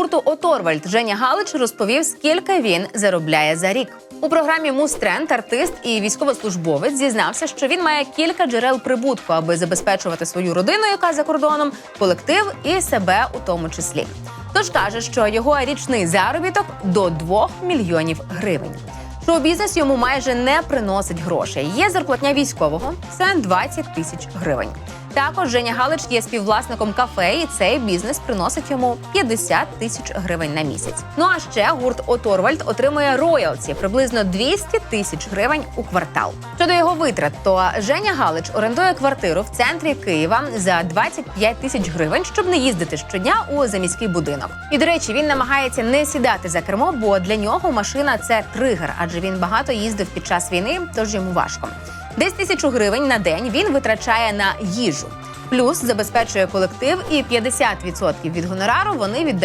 гурту Оторвальд Женя Галич розповів, скільки він заробляє за рік. У програмі Мустренд артист і військовослужбовець зізнався, що він має кілька джерел прибутку, аби забезпечувати свою родину, яка за кордоном, колектив і себе у тому числі. Тож каже, що його річний заробіток до 2 мільйонів гривень. Шоу-бізнес йому майже не приносить грошей. Є зарплатня військового це 20 тисяч гривень. Також Женя Галич є співвласником кафе, і цей бізнес приносить йому 50 тисяч гривень на місяць. Ну а ще гурт Оторвальд отримує роялті приблизно 200 тисяч гривень у квартал. Щодо його витрат, то Женя Галич орендує квартиру в центрі Києва за 25 тисяч гривень, щоб не їздити щодня у заміський будинок. І до речі, він намагається не сідати за кермо, бо для нього машина це тригер, адже він багато їздив під час війни, тож йому важко. Десь тисячу гривень на день він витрачає на їжу. Плюс забезпечує колектив, і 50% від гонорару вони віддають.